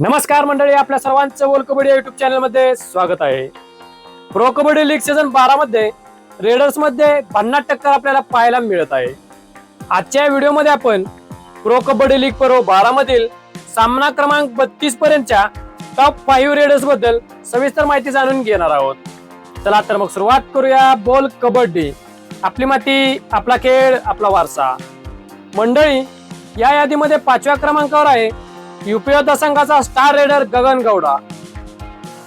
नमस्कार मंडळी आपल्या सर्वांचं वर्ल्ड कबड्डी युट्यूब चॅनलमध्ये स्वागत आहे. प्रो कबड्डी लीग सीझन बारा मध्ये रेडर्समध्ये पन्नास टक्कर आपल्याला पाहायला मिळत आहे. आजच्या व्हिडिओमध्ये आपण प्रो कबड्डी लीग पर्व बारा मधील सामना क्रमांक बत्तीस पर्यंतच्या टॉप फाईव्ह रेडर्सबद्दल सविस्तर माहिती जाणून घेणार आहोत. चला तर मग सुरुवात करूया बोल कबड्डी आपली माती आपला खेळ आपला वारसा. मंडळी या यादीमध्ये पाचव्या क्रमांकावर आहे युपी संघाचा स्टार रेडर गगन गौडा.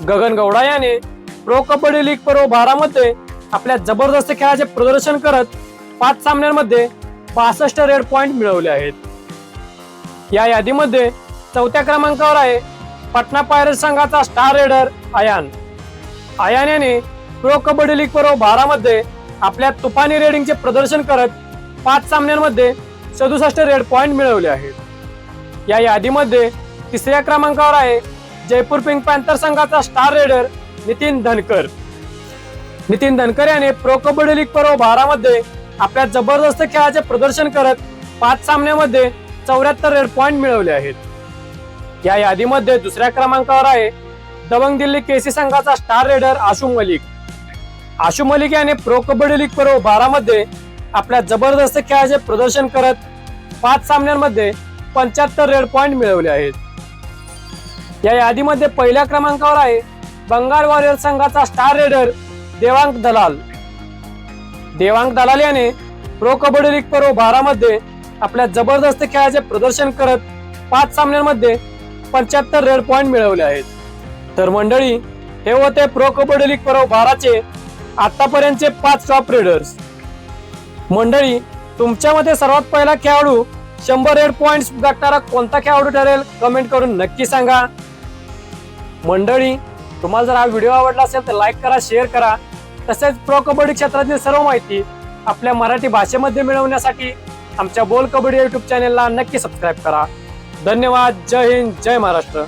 गगन गौडा याने प्रो कबड्डी लीग पर्व बारामध्ये आपल्या जबरदस्त खेळाचे प्रदर्शन करत पाच सामन्यांमध्ये पासष्ट रेड पॉइंट मिळवले आहेत. या यादीमध्ये चौथ्या क्रमांकावर आहे पटना पायरट संघाचा स्टार रेडर आयान. आयान याने प्रो कबड्डी लीग पर्व बारामध्ये आपल्या तुफानी रेडिंगचे प्रदर्शन करत पाच सामन्यांमध्ये सदुसष्ट रेड पॉइंट मिळवले आहेत. या यादीमध्ये तिसऱ्या क्रमांकावर आहे जयपूर पिंक पॅन्थर संघाचा स्टार रेडर नितीन धनकर. नितीन धनकर याने प्रो कबड्डी लीग पर्व बारामध्ये आपल्या जबरदस्त खेळाचे प्रदर्शन करत पाच सामन्यामध्ये चौऱ्याहत्तर रेड पॉइंट मिळवले आहेत. या यादीमध्ये दुसऱ्या क्रमांकावर आहे दबंग दिल्ली केसी संघाचा स्टार रेडर आशू मलिक. आशू मलिक याने प्रो कबड्डी लीग पर्व बारामध्ये आपल्या जबरदस्त खेळाचे प्रदर्शन करत पाच सामन्यांमध्ये पंच्याहत्तर रेड पॉइंट मिळवले आहेत. या यादीमध्ये पहिल्या क्रमांकावर आहे बंगाल वॉरियर संघाचा स्टार रेडर देवांग दलाल. देवांग दलाल याने प्रो कबड्डी लीग पर्व बारामध्ये आपल्या जबरदस्त खेळाचे प्रदर्शन करत पाच सामन्यांमध्ये पंच्याहत्तर रेड पॉइंट मिळवले आहेत. तर मंडळी हे होते प्रो कबड्डी लीग पर्व बाराचे आतापर्यंतचे पाच टॉप रेडर्स मंडळी तुमच्यामध्ये सर्वात पहिला खेळाडू शंभर रेड पॉइंट गाठणारा कोणता खेळाडू ठरेल कमेंट करून नक्की सांगा. मंडळी तुम्हाला जर हा व्हिडिओ आवडला असेल तर लाईक करा शेअर करा. तसेच प्रो कबड्डी क्षेत्रातील सर्व माहिती आपल्या मराठी भाषेमध्ये मिळवण्यासाठी आमच्या बोल कबड्डी युट्यूब चॅनेलला नक्की सबस्क्राईब करा. धन्यवाद. जय हिंद. जय महाराष्ट्र.